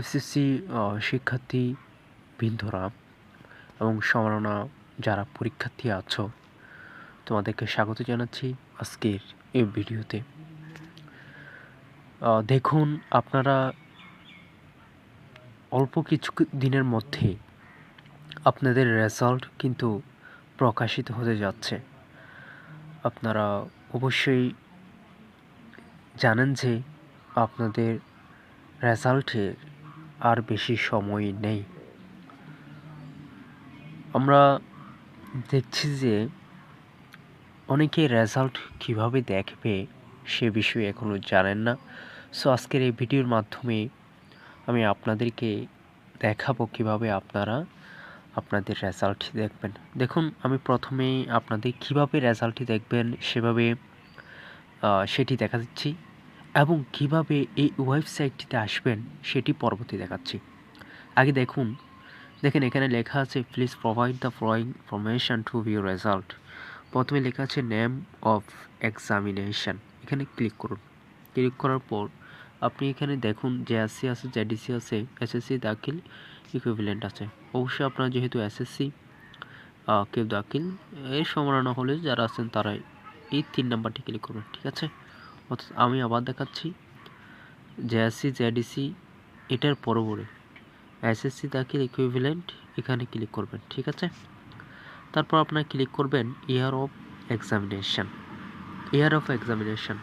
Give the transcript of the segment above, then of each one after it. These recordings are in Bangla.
এসএসসি শিক্ষার্থী বৃন্দরা এবং সম্মাননা যারা পরীক্ষার্থী আছো, তোমাদেরকে স্বাগত জানাচ্ছি আজকের এই ভিডিওতে। দেখুন, আপনারা অল্প কিছু দিনের মধ্যে আপনাদের রেজাল্ট কিন্তু প্রকাশিত হতে যাচ্ছে। আপনারা অবশ্যই জানেন যে আপনাদের রেজাল্টের আর বেশি সময় নেই। আমরা দেখছি যে অনেকে রেজাল্ট কীভাবে দেখবে সে বিষয়ে এখনও জানেন না। সো আজকের এই ভিডিওর মাধ্যমে আমি আপনাদেরকে দেখাবো কীভাবে আপনারা আপনাদের রেজাল্ট দেখবেন। দেখুন, আমি প্রথমেই আপনাদের কীভাবে রেজাল্টটি দেখবেন সেভাবে সেটি দেখা দিচ্ছি। এবং কীভাবে এই ওয়েবসাইটটিতে আসবেন সেটি পরবর্তী দেখাচ্ছি। আগে দেখুন, দেখেন এখানে লেখা আছে please provide the following information to view result প্রথমে লেখা আছে নেম অফ এক্সামিনেশান এখানে ক্লিক করুন। ক্লিক করার পর আপনি এখানে দেখুন যে এসসি আছে জেডিসি আছে এসএসসি দাখিল ইকুইভ্যালেন্ট আছে। অবশ্যই আপনার যেহেতু এসএসসি কেউ দাখিল, এর সমাননা হলে যারা আছেন তারাই এই তিন নাম্বারটি ক্লিক করবেন, ঠিক আছে? অর্থাৎ আমি আবার দেখাচ্ছি জেএসসি জেডিসি এটার পরপরে এসএসসি দাখিল ইকুইভ্যালেন্ট এখানে ক্লিক করবেন, ঠিক আছে? তারপর আপনার ক্লিক করবেন year of examination year of examination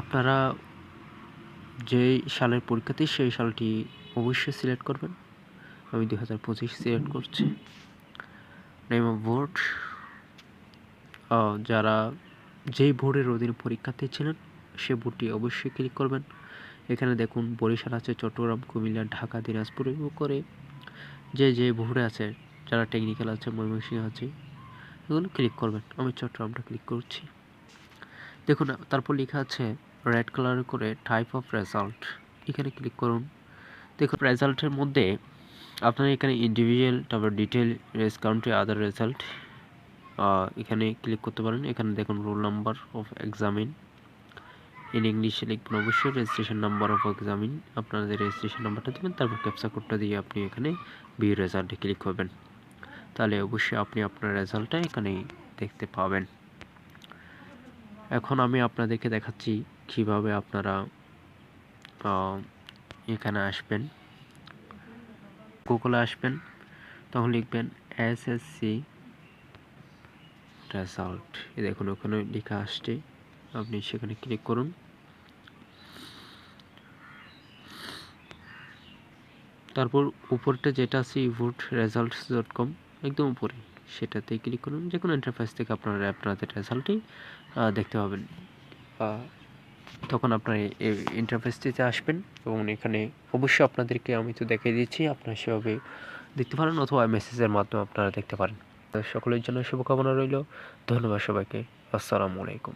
আপনারা যেই সালের পরীক্ষাতে, সেই সালটি অবশ্যই সিলেক্ট করবেন। আমি দু হাজার পঁচিশ সিলেক্ট করছি। নেম অফ বোর্ড যারা যেই বোর্ডের অধীনে পরীক্ষার্থী ছিলেন, সে বোর্ডটি অবশ্যই ক্লিক করবেন। এখানে দেখুন, বরিশাল আছে, চট্টগ্রাম, কুমিল্লা, ঢাকা, দিনাজপুর করে যে যে বোর্ডে আছে, যারা টেকনিক্যাল আছে, ময়মনসিংহ আছে, এগুলো ক্লিক করবেন। আমি চট্টগ্রামটা ক্লিক করছি। দেখুন, তারপর লেখা আছে রেড কালার করে টাইপ অফ রেজাল্ট এখানে ক্লিক করুন। দেখুন রেজাল্টের মধ্যে আপনার এখানে ইন্ডিভিজুয়াল তারপর detail race country other result এখানে ক্লিক করতে পারেন। এখানে দেখুন roll number of examinee in ইংলিশে লিখবেন অবশ্যই রেজিস্ট্রেশন নাম্বার অফ এক্সামিন আপনাদের রেজিস্ট্রেশন নাম্বারটা দেবেন, তারপর ক্যাপসা কোডটা দিয়ে আপনি এখানে বি রেজাল্টে ক্লিক করবেন। তাহলে অবশ্যই আপনি আপনার রেজাল্টটা এখানে দেখতে পাবেন। এখন আমি আপনাদেরকে দেখাচ্ছি কীভাবে আপনারা এখানে আসবেন। গুগলে আসবেন, তখন লিখবেন এসএসসি রেজাল্ট এ দেখুন, ওখানে লেখা আসছে। আপনি সেখানে ক্লিক করুন। তারপর উপরটা যেটা আছে ভোট রেজাল্টস ডট কম একদম উপরে। সেটাতে ক্লিক করুন। যে কোনো ইন্টারফেস থেকে আপনারা আপনাদের রেজাল্টটি দেখতে পাবেন। তখন আপনার এই ইন্টারফেসটিতে আসবেন এবং এখানে অবশ্যই আপনাদেরকে আমি তো দেখিয়ে দিচ্ছি, আপনারা সেভাবে দেখতে পারেন অথবা মেসেজের মাধ্যমে আপনারা দেখতে পারেন। সকলের জন্য শুভকামনা রইল। ধন্যবাদ সবাইকে। আসসালামু আলাইকুম।